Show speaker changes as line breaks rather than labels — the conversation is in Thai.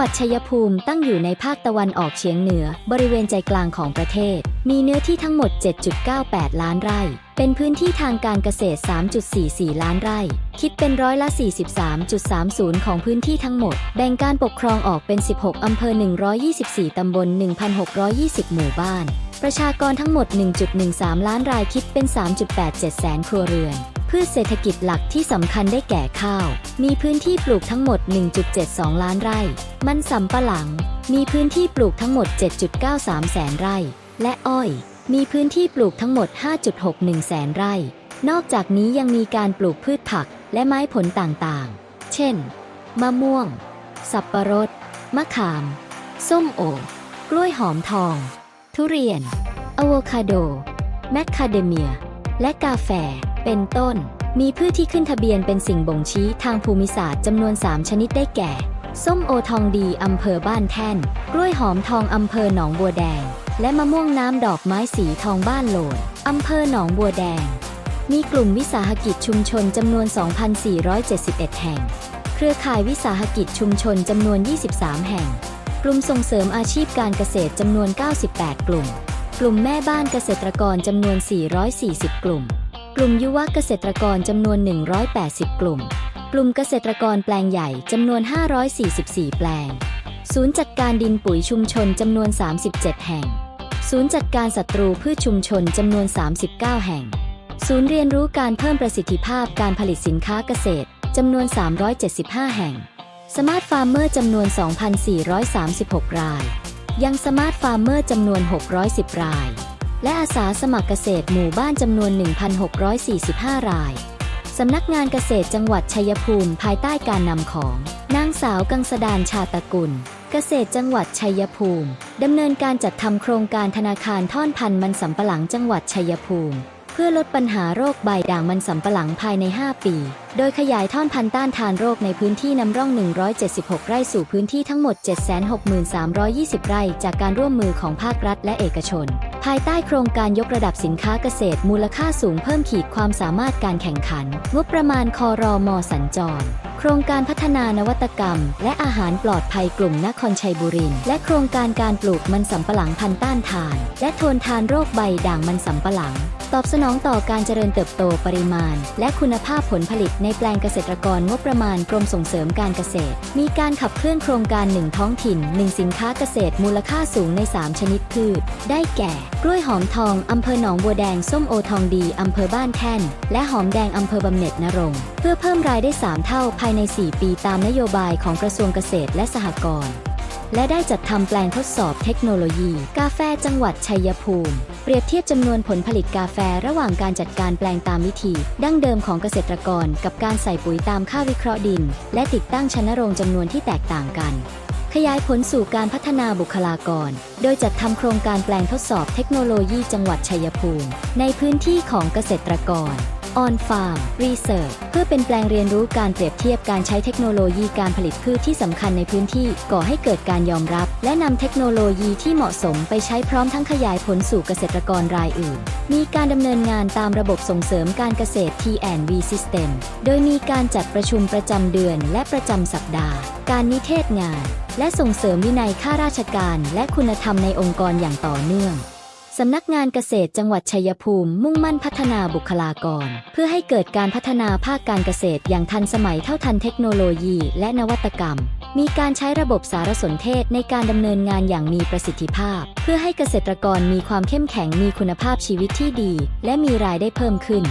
หวัดชัยภูมิตั้งอยู่ในภาคตะวันออกเฉียงเหนือ บริเวณใจกลางของประเทศ มีเนื้อที่ทั้งหมด 7.98 ล้านไร่ เป็นพื้นที่ทางการเกษตร 3.44 ล้านไร่ คิดเป็นร้อยละ 43.30 ของพื้นที่ทั้งหมด แบ่งการปกครองออกเป็น 16 อำเภอ 124 ตำบล 1,620 หมู่บ้าน ประชากรทั้งหมด 1.13 ล้านรายคิดเป็น 3.87 แสนครัวเรือนพืชเศรษฐกิจหลักที่สำคัญได้แก่ข้าว มีพื้นที่ปลูกทั้งหมด 1.72 ล้านไร่ มันสำปะหลัง มีพื้นที่ปลูกทั้งหมด 7.93 แสนไร่ และอ้อย มีพื้นที่ปลูกทั้งหมด 5.61 แสนไร่ นอกจากนี้ยังมีการปลูกพืชผักและไม้ผลต่างๆ เช่น มะม่วง สับปะรด มะขาม ส้มโอ กล้วยหอมทอง ทุเรียน อะโวคาโด แมคคาเดเมีย และกาแฟ เป็นต้น มีพืชที่ขึ้นทะเบียนเป็นสิ่งบ่งชี้ทางภูมิศาสตร์จำนวน 3 ชนิดได้แก่ ส้มโอทองดีอำเภอบ้านแท่น กล้วยหอมทองอำเภอหนองบัวแดง และมะม่วงน้ำดอกไม้สีทองบ้านโหลนอำเภอหนองบัวแดง มีกลุ่มวิสาหกิจชุมชนจำนวน 2,471 แห่ง เครือข่ายวิสาหกิจชุมชนจำนวน 23 แห่ง กลุ่มส่งเสริมอาชีพการเกษตรจำนวน 98 กลุ่ม กลุ่มแม่บ้านเกษตรกรจำนวน 440 กลุ่ม กลุ่มยุวเกษตรกรจำนวน 180 กลุ่ม กลุ่มเกษตรกรแปลงใหญ่จำนวน 544 แปลง ศูนย์จัดการดินปุ๋ยชุมชนจำนวน 37 แห่ง ศูนย์จัดการศัตรูพืชชุมชนจำนวน 39 แห่ง ศูนย์เรียนรู้การเพิ่มประสิทธิภาพการผลิตสินค้าเกษตรจำนวน 375 แห่ง สมาร์ทฟาร์มเมอร์จำนวน 2,436 ราย ยังสมาร์ทฟาร์มเมอร์จำนวน 610 ราย และอาสาสมัครเกษตรหมู่บ้านจำนวน 1,645 ราย สำนักงานเกษตรจังหวัดชัยภูมิภายใต้การนำของ นางสาวกังสดานชาตกุล เกษตรจังหวัดชัยภูมิดำเนินการจัดทำโครงการธนาคารท่อนพันธุ์มันสำปะหลังจังหวัดชัยภูมิ เพื่อลดปัญหาโรคใบด่างมันสำปะหลังภายใน 5 ปี โดยขยายท่อนพันธุ์ต้านทานโรคในพื้นที่นำร่อง 176 ไร่สู่พื้นที่ทั้งหมด 763,20 ไร่ จากการร่วมมือของภาครัฐและเอกชน ภายใต้โครงการยกระดับสินค้าเกษตรมูลค่าสูงเพิ่มขีดความสามารถการแข่งขัน งบประมาณคอรอมอสัญจร โครงการพัฒนานวัตกรรม และอาหารปลอดภัยกลุ่มนครชัยบุรีและโครงการการปลูกมันสำปะหลังพันธุ์ต้านทาน และทนทานโรคใบด่างมันสำปะหลัง ตอบสนองต่อการเจริญเติบโตปริมาณ และคุณภาพผลผลิตในแปลงเกษตรกรงบประมาณกรมส่งเสริมการเกษตร มีการขับเคลื่อนโครงการ1ท้องถิ่น1สินค้าเกษตรมูลค่าสูงใน 3 ชนิดพืช ได้แก่ กล้วยหอมทองอำเภอหนองบัวแดงส้มโอทองดีอำเภอบ้านแท่น และหอมแดงอำเภอบำเหน็จนรงเพื่อเพิ่มรายได้ 3 เท่าภายใน 4 ปีตามนโยบายของกระทรวงเกษตรและสหกรณ์ และได้จัดทำแปลงทดสอบเทคโนโลยี กาแฟจังหวัดชัยภูมิ เปรียบเทียบจำนวนผลผลิตกาแฟระหว่างการจัดการแปลงตามวิธี ดั้งเดิมของเกษตรกร กับการใส่ปุ๋ยตามค่าวิเคราะห์ดิน และติดตั้งชนโรงจำนวนที่แตกต่างกันขยายผลสู่การพัฒนาบุคลากร โดยจัดทำโครงการแปลงทดสอบเทคโนโลยีจังหวัดชัยภูมิ ในพื้นที่ของเกษตรกร On Farm Research เพื่อเป็นแปลงเรียนรู้การเปรียบเทียบการใช้เทคโนโลยีการผลิตพืชที่สำคัญในพื้นที่ก่อให้เกิดการยอมรับ และนำเทคโนโลยีที่เหมาะสมไปใช้พร้อมทั้งขยายผลสู่เกษตรกรรายอื่น มีการดำเนินงานตามระบบส่งเสริมการเกษตร T&V System โดยมีการจัดประชุมประจำเดือนและประจำสัปดาห์ การนิเทศงาน และส่งเสริมวินัยข้าราชการ และคุณธรรมในองค์กรอย่างต่อเนื่อง สำนักงานเกษตรจังหวัดชัยภูมิมุ่งมั่นพัฒนาบุคลากร เพื่อให้เกิดการพัฒนาภาคการเกษตรอย่างทันสมัยเท่าทันเทคโนโลยีและนวัตกรรม มีการใช้ระบบสารสนเทศในการดำเนินงานอย่างมีประสิทธิภาพ เพื่อให้เกษตรกรมีความเข้มแข็งมีคุณภาพชีวิตที่ดี และมีรายได้เพิ่มขึ้น